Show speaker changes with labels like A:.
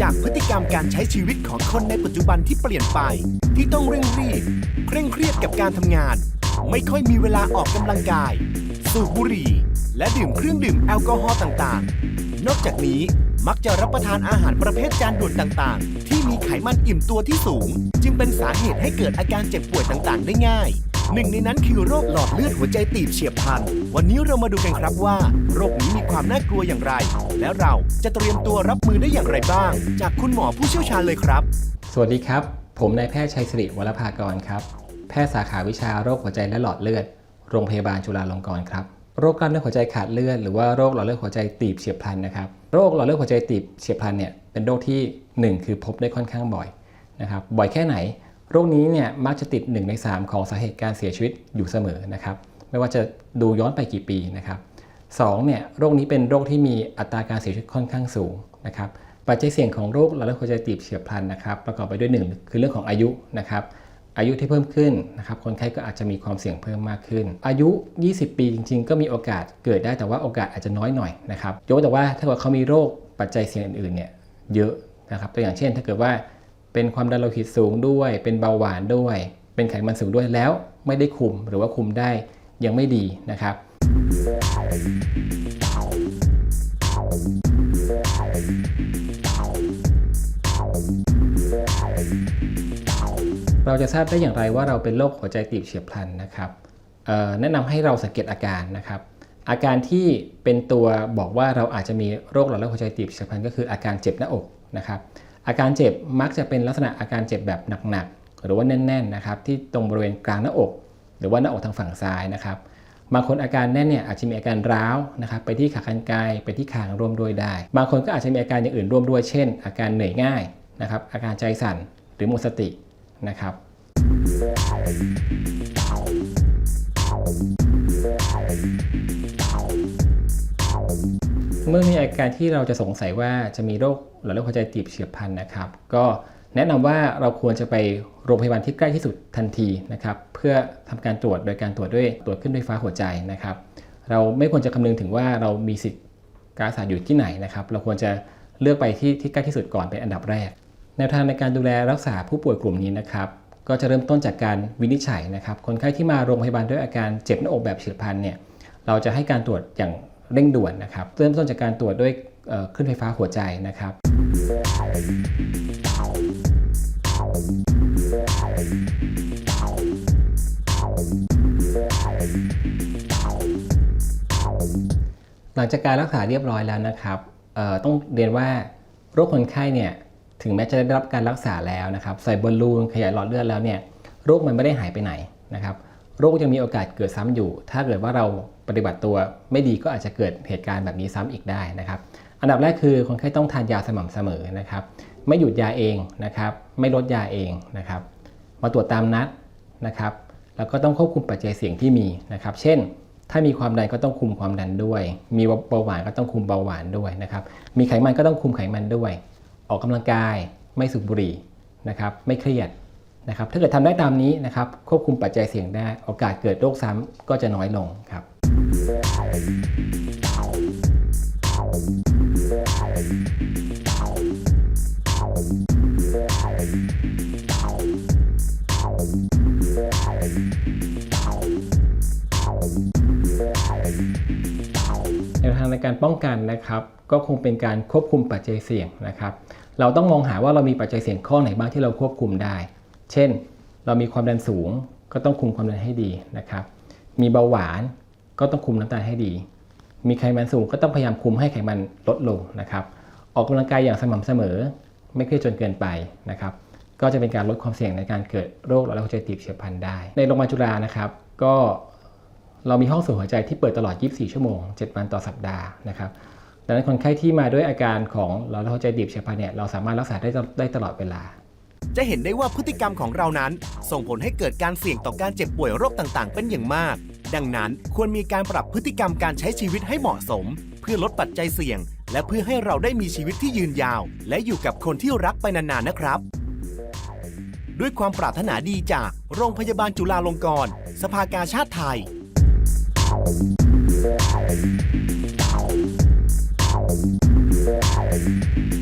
A: จากพฤติกรรมการใช้ชีวิตของคนในปัจจุบันที่เปลี่ยนไป ที่ต้องเร่งรีบเคร่งเครียดกับการทำงาน ไม่ค่อยมีเวลาออกกำลังกาย สูบบุหรี่ และดื่มเครื่องดื่มแอลกอฮอล์ต่างๆ นอกจากนี้มักจะรับประทานอาหารประเภทจานด่วนต่างๆ ที่มีไขมันอิ่มตัวที่สูง จึงเป็นสาเหตุให้เกิดอาการเจ็บป่วยต่างๆ ได้ง่าย หนึ่งในนั้นคือโรคหลอดเลือดหัวใจตีบเฉียบพลัน วันนี้เรามาดูกันครับว่า โรคนี้มีความน่ากลัวอย่างไร และเราจะเตรียมตัวรับมือได้อย่างไรบ้าง จากคุณหมอผู้เชี่ยวชาญเลยครับ
B: สวัสดีครับ ผมนายแพทย์ชัยสิริวรภากรครับ แพทย์สาขาวิชาโรคหัวใจและหลอดเลือด โรงพยาบาลจุฬาลงกรณ์ครับ โรคกล้ามเนื้อหัวใจขาดเลือดหรือว่าโรคหลอดเลือดหัวใจตีบเฉียบพลันนะครับ โรคหลอดเลือดหัวใจตีบเฉียบพลันเนี่ยเป็นโรคที่ 1 คือพบได้ค่อนข้างบ่อยนะครับ บ่อยแค่ไหน โรคนี้เนี่ยมักจะติด 1 ใน 3 ของสาเหตุการเสียชีวิตอยู่เสมอนะครับ ไม่ว่าจะดูย้อนไปกี่ปีนะครับสองเนี่ยโรคนี้เป็นโรคที่มีอัตราการเสียชีวิตค่อนข้างสูงนะครับปัจจัยเสี่ยงของโรคหลอดเลือดหัวใจตีบเฉียบพลันนะครับประกอบไปด้วยหนึ่งคือเรื่องของอายุนะครับอายุที่เพิ่มขึ้นนะครับคนไข้ก็อาจจะมีความเสี่ยงเพิ่มมากขึ้น อายุ 20 ปีจริง ๆ ก็มีโอกาสเกิดได้แต่ว่าโอกาสอาจจะน้อยหน่อยนะครับยกแต่ว่าถ้าเกิดเขามีโรคปัจจัยเสี่ยงอื่นๆเนี่ยเยอะนะครับตัวอย่างเช่น ถ้าเกิดว่า เป็นความดันโลหิตสูงด้วย เป็นเบาหวานด้วย เป็นไขมันสูงด้วยแล้วไม่ได้คุมหรือว่าคุมได้ยังไม่ดีนะครับ เราจะทราบได้อย่างไรว่าเราเป็นโรคหัวใจตีบเฉียบพลันนะครับแนะนำให้เราสังเกตอาการนะครับ อาการที่เป็นตัวบอกว่าเราอาจจะมีโรคหลอดเลือดหัวใจตีบเฉียบพลันก็คืออาการเจ็บหน้าอกนะครับ อาการเจ็บมักจะเป็นลักษณะอาการเจ็บแบบหนักๆหรือว่าแน่นๆนะครับที่ตรงบริเวณกลางหน้าอก หรือว่าหน้าอกทางฝั่งซ้ายนะครับบางคนอาการแน่นเนี่ยอาจจะมีอาการร้าวนะครับไปที่ขากรรไกรไปที่คางร่วมด้วยได้ บางคนก็อาจจะมีอาการอย่างอื่นร่วมด้วยเช่น อาการเหนื่อยง่ายนะครับอาการใจสั่นหรือหมดสตินะครับ เมื่อมีอาการที่เราจะสงสัยว่าจะมีโรคหลอดเลือดหัวใจตีบเฉียบพลันนะครับ ก็แนะนำว่าเราควรจะไปโรงพยาบาลที่ใกล้ที่สุดทันทีนะครับ เพื่อทำการตรวจโดยการตรวจด้วยตรวจขึ้นด้วยฟ้าหัวใจนะครับ เราไม่ควรจะคำนึงถึงว่าเรามีสิทธิ์การรักษาอยู่ที่ไหนนะครับ เราควรจะเลือกไปที่ที่ใกล้ที่สุดก่อนเป็นอันดับแรก แนวทางในการดูแลรักษาผู้ป่วยกลุ่มนี้นะครับ ก็จะเริ่มต้นจากการวินิจฉัยนะครับ คนไข้ที่มาโรงพยาบาลด้วยอาการเจ็บหน้าอกแบบเฉียบพลันเนี่ย เราจะให้การตรวจอย่าง เร่งด่วนนะครับเริ่มต้นจากการตรวจด้วยเอ่อคลื่นไฟฟ้าหัวใจนะครับหลังจากการรักษาเรียบร้อยแล้วนะครับต้องเรียนว่าโรคคนไข้เนี่ยถึงแม้จะได้รับการรักษาแล้วนะครับ ใส่บอลลูนขยายหลอดเลือดแล้วเนี่ยโรคมันไม่ได้หายไปไหนนะครับ โรคยังมีโอกาสเกิดซ้ำอยู่ ถ้าเกิดว่าเราปฏิบัติตัวไม่ดีก็อาจจะเกิดเหตุการณ์แบบนี้ซ้ำอีกได้นะครับ อันดับแรกคือคนไข้ต้องทานยาสม่ำเสมอนะครับ ไม่หยุดยาเองนะครับ ไม่ลดยาเองนะครับ มาตรวจตามนัดนะครับ แล้วก็ต้องควบคุมปัจจัยเสี่ยงที่มีนะครับ เช่น ถ้ามีความดันก็ต้องคุมความดันด้วย มีเบาหวานก็ต้องคุมเบาหวานด้วยนะครับ มีไขมันก็ต้องคุมไขมันด้วย ออกกำลังกาย ไม่สูบบุหรี่นะครับ ไม่เครียด นะครับถ้าเกิดทำได้ตามนี้นะครับควบคุมปัจจัยเสี่ยงได้โอกาสเกิดโรคซ้ำก็จะน้อยลงครับแนวทางในการป้องกันนะครับก็คงเป็นการควบคุมปัจจัยเสี่ยงนะครับ เราต้องมองหาว่าเรามีปัจจัยเสี่ยงข้อไหนบ้างที่เราควบคุมได้ เช่น เรามีความดันสูงก็ต้องคุมความดันให้ดีนะครับ มีเบาหวานก็ต้องคุมน้ำตาลให้ดี มีไขมันสูงก็ต้องพยายามคุมให้ไขมันลดลงนะครับ ออกกำลังกายอย่างสม่ำเสมอไม่เครียดจนเกินไปนะครับ ก็จะเป็นการลดความเสี่ยงในการเกิดโรคหลอดเลือดหัวใจตีบเฉียบพลันได้ ในโรงพยาบาลจุฬานะครับ ก็เรามีห้องสูบหัวใจที่เปิดตลอด 24 ชั่วโมง 7 วันต่อสัปดาห์นะครับดังนั้นคนไข้ที่มาด้วยอาการของหลอดเลือดหัวใจตีบเฉียบพลันเนี่ยเราสามารถรักษาได้ได้ตลอดเวลา
A: จะเห็นได้ว่าพฤติกรรมของเรานั้น ส่งผลให้เกิดการเสี่ยงต่อการเจ็บป่วยโรคต่างๆ เป็นอย่างมาก ดังนั้นควรมีการปรับพฤติกรรมการใช้ชีวิตให้เหมาะสม เพื่อลดปัจจัยเสี่ยง และเพื่อให้เราได้มีชีวิตที่ยืนยาว และอยู่กับคนที่รักไปนานๆนะครับ ด้วยความปรารถนาดีจากโรงพยาบาลจุฬาลงกรณ์สภากาชาติไทย
C: Thank you.